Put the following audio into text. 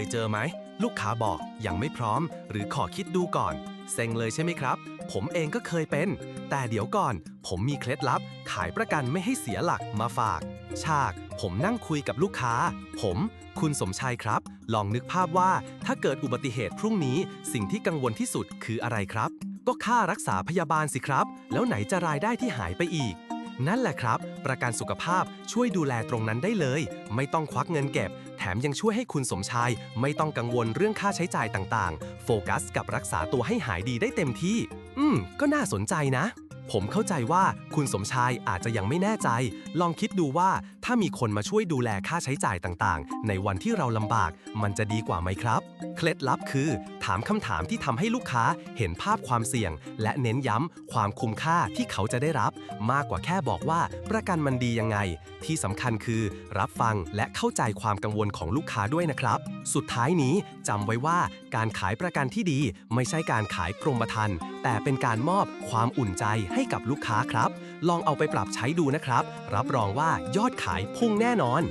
ยเจอไหม ลูกค้าบอกยังไม่พร้อม หรือขอคิดดูก่อน เซ็งเลยใช่ไหมครับ ผมเองก็เคยเป็น แต่เดี๋ยวก่อน ผมมีเคล็ดลับ ขายประกันไม่ให้เสียหลักมาฝาก ฉาก ผมนั่งคุยกับลูกค้า ผม คุณสมชายครับ ลองนึกภาพว่า ถ้าเกิดอุบัติเหตุพรุ่งนี้ สิ่งที่กังวลที่สุดคืออะไรครับ ก็ค่ารักษาพยาบาลสิครับ แล้วไหนจะรายได้ที่หายไปอีกนั่นแหละครับ ประกันสุขภาพช่วยดูแลตรงนั้นได้เลย ไม่ต้องควักเงินเก็บ แถมยังช่วยให้คุณสมชาย ไม่ต้องกังวลเรื่องค่าใช้จ่ายต่างๆ โฟกัสกับรักษาตัวให้หายดีได้เต็มที่ อืม ก็น่าสนใจนะ ผมเข้าใจว่าคุณสมชายอาจจะยังไม่แน่ใจ ลองคิดดูว่า ถ้ามีคนมาช่วยดูแลค่าใช้จ่ายต่างๆ ในวันที่เราลำบาก มันจะดีกว่าไหมครับ เคล็ดลับคือ ถามคำถามที่ทำให้ลูกค้าเห็นภาพความเสี่ยง และเน้นย้ำความคุ้มค่าที่เขาจะได้รับ มากกว่าแค่บอกว่าประกันมันดียังไง ที่สำคัญคือ รับฟังและเข้าใจความกังวลของลูกค้าด้วยนะครับ สุดท้ายนี้จำไว้ว่าการขายประกันที่ดี ไม่ใช่การขายกรมธรรม์แต่เป็นการมอบความอุ่นใจให้กับลูกค้าครับ ลองเอาไปปรับใช้ดูนะครับ รับรองว่ายอดขายพุ่งแน่นอน